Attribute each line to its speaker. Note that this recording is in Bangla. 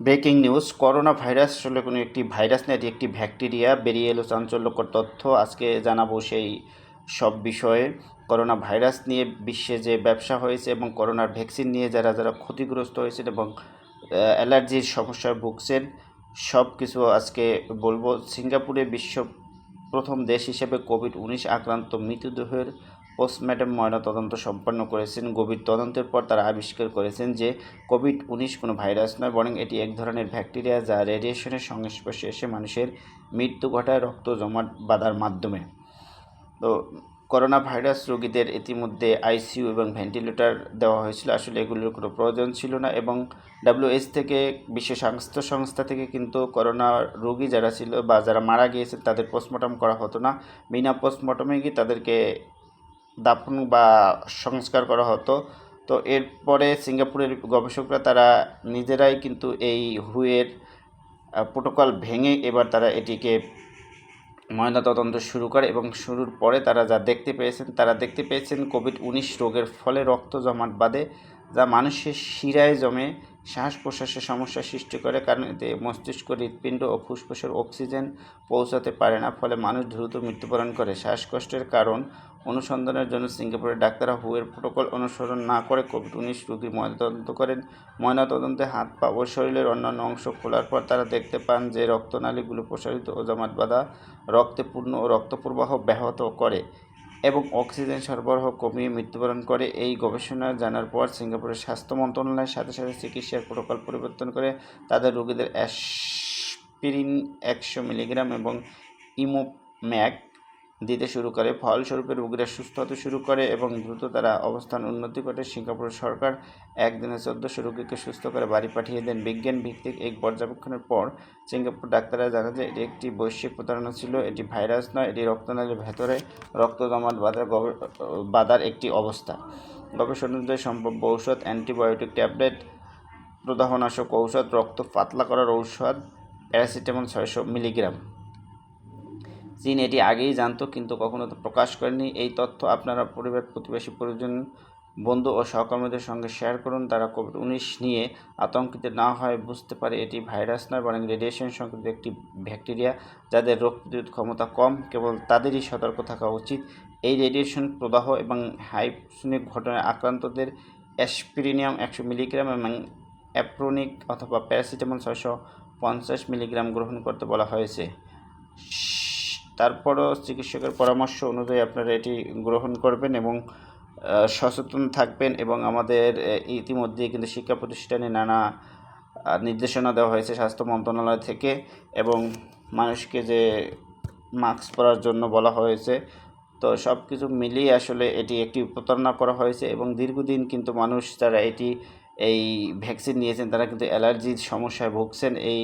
Speaker 1: ব্রেকিং নিউজ করোনা ভাইরাস আসলে কোনো একটি ভাইরাস না, এটি একটি ব্যাকটেরিয়া। বেরিয়ে এলো চাঞ্চল্যকর তথ্য। আজকে জানাব সেই সব বিষয়ে। করোনা ভাইরাস নিয়ে বিশ্বে যে ব্যবসা হয়েছে এবং করোনার ভ্যাকসিন নিয়ে যারা যারা ক্ষতিগ্রস্ত হয়েছেন এবং অ্যালার্জির সমস্যায় ভুগছেন সব কিছু আজকে বলব। সিঙ্গাপুরে বিশ্ব প্রথম দেশ হিসেবে কোভিড উনিশ আক্রান্ত মৃতদেহের পোস্টমর্টম ময়নাতদন্ত সম্পন্ন করেছেন। গভীর তদন্তের পর তারা আবিষ্কার করেছেন যে কোভিড উনিশ কোনো ভাইরাস নয়, বরং এটি এক ধরনের ব্যাকটেরিয়া যা রেডিয়েশনের সংস্পর্শে এসে মানুষের মৃত্যু ঘটায় রক্ত জমাট বাঁধার মাধ্যমে। তো করোনা ভাইরাস রোগীদের ইতিমধ্যে আইসিইউ এবং ভেন্টিলেটর দেওয়া হয়েছিল। আসলে এগুলোর কোনো প্রয়োজন ছিল না এবং ডাব্লিউএস থেকে বিশ্ব স্বাস্থ্য সংস্থা থেকে কিন্তু করোনা রোগী যারা ছিল বা যারা মারা গিয়েছে তাদের পোস্টমর্টম করা হতো না। বিনা পোস্টমর্টমে কি তাদেরকে দাফন বা সংস্কার করা হতো। তো এরপরে সিঙ্গাপুরের গবেষকরা তারা নিজেরাই কিন্তু এই হুয়ের প্রোটোকল ভেঙে এবার তারা এটিকে ময়নাতদন্ত শুরু করে এবং শুরুর পরে তারা যা দেখতে পেয়েছেন, তারা দেখতে পেয়েছেন কোভিড উনিশ রোগের ফলে রক্ত জমাট বাঁধে, যা মানুষের শিরায় জমে শ্বাস প্রশ্বাসের সমস্যা সৃষ্টি করে, কারণ এতে মস্তিষ্ক, হৃৎপিণ্ড ও ফুসফুসের অক্সিজেন পৌঁছাতে পারে না। ফলে মানুষ দ্রুত মৃত্যুবরণ করে। শ্বাসকষ্টের কারণ অনুসন্ধানের জন্য সিঙ্গাপুরের ডাক্তাররা হুয়ের প্রোটোকল অনুসরণ না করে কোভিড উনিশ রোগীর ময়নাতদন্ত করেন। ময়নাতদন্তে হাত পা ও শরীরের অন্যান্য অংশ খোলার পর তারা দেখতে পান যে রক্তনালীগুলো প্রসারিত ও জমাট বাঁধা রক্তে পূর্ণ ও রক্ত প্রবাহ ব্যাহত করে এবং অক্সিজেন সরবরাহ কমিয়ে মৃত্যুবরণ করে। এই গবেষণা জানার পর সিঙ্গাপুরের স্বাস্থ্য মন্ত্রণালয়ের সাথে সাথে চিকিৎসার প্রোটোকল পরিবর্তন করে তাদের রোগীদের অ্যাসপিরিন একশো মিলিগ্রাম এবং ইমোম্যাক দিতে শুরু করে। ফলস্বরূপে রোগীরা সুস্থ হতে শুরু করে এবং দ্রুত তারা অবস্থান উন্নতি ঘটে। সিঙ্গাপুর সরকার একদিনে চোদ্দোশো রোগীকে সুস্থ করে বাড়ি পাঠিয়ে দেন। বিজ্ঞান ভিত্তিক এক পর্যবেক্ষণের পর সিঙ্গাপুর ডাক্তাররা জানা যে, এটি একটি বৈশ্বিক প্রতারণা ছিল। এটি ভাইরাস নয়, এটি রক্তনালীর ভেতরে রক্ত জমাট বাঁধার বাঁধার একটি অবস্থা। গবেষণা অনুযায়ী সম্ভাব্য ঔষধ, অ্যান্টিবায়োটিক ট্যাবলেট, প্রদাহনাশক ঔষধ, রক্ত পাতলা করার ঔষধ, প্যারাসিটামল ছয়শো মিলিগ্রাম। চীন এটি আগেই জানত, কিন্তু কখনো প্রকাশ করেনি। এই তথ্য আপনারা পরিবার, প্রতিবেশী, পরিজন, বন্ধু ও সহকর্মীদের সঙ্গে শেয়ার করুন। তারা কোভিড উনিশ নিয়ে আতঙ্কিত না হয়, বুঝতে পারে এটি ভাইরাস নয়, বরং রেডিয়েশন সংক্রান্ত একটি ব্যাকটেরিয়া যাদের রোগ প্রতিরোধ ক্ষমতা কম, কেবল তাদেরই সতর্ক থাকা উচিত। এই রেডিয়েশন প্রদাহ এবং হাইপসনিক ঘটনায় আক্রান্তদের অ্যাসপিরিনিয়াম একশো মিলিগ্রাম এবং অ্যাপ্রোনিক অথবা প্যারাসিটামল ছয়শো পঞ্চাশ মিলিগ্রাম গ্রহণ করতে বলা হয়েছে। তারপরও চিকিৎসকের পরামর্শ অনুযায়ী আপনারা এটি গ্রহণ করবেন এবং সচেতন থাকবেন এবং আমাদের ইতিমধ্যে কিন্তু শিক্ষা প্রতিষ্ঠানে নানা নির্দেশনা দেওয়া হয়েছে স্বাস্থ্য মন্ত্রণালয় থেকে এবং মানুষকে যে মাস্ক পরার জন্য বলা হয়েছে, তো সব কিছু মিলিয়ে আসলে এটি একটি প্রতারণা করা হয়েছে এবং দীর্ঘদিন কিন্তু মানুষ যারা এটি, এই ভ্যাকসিন নিয়েছেন তারা কিন্তু অ্যালার্জির সমস্যায় ভুগছেন। এই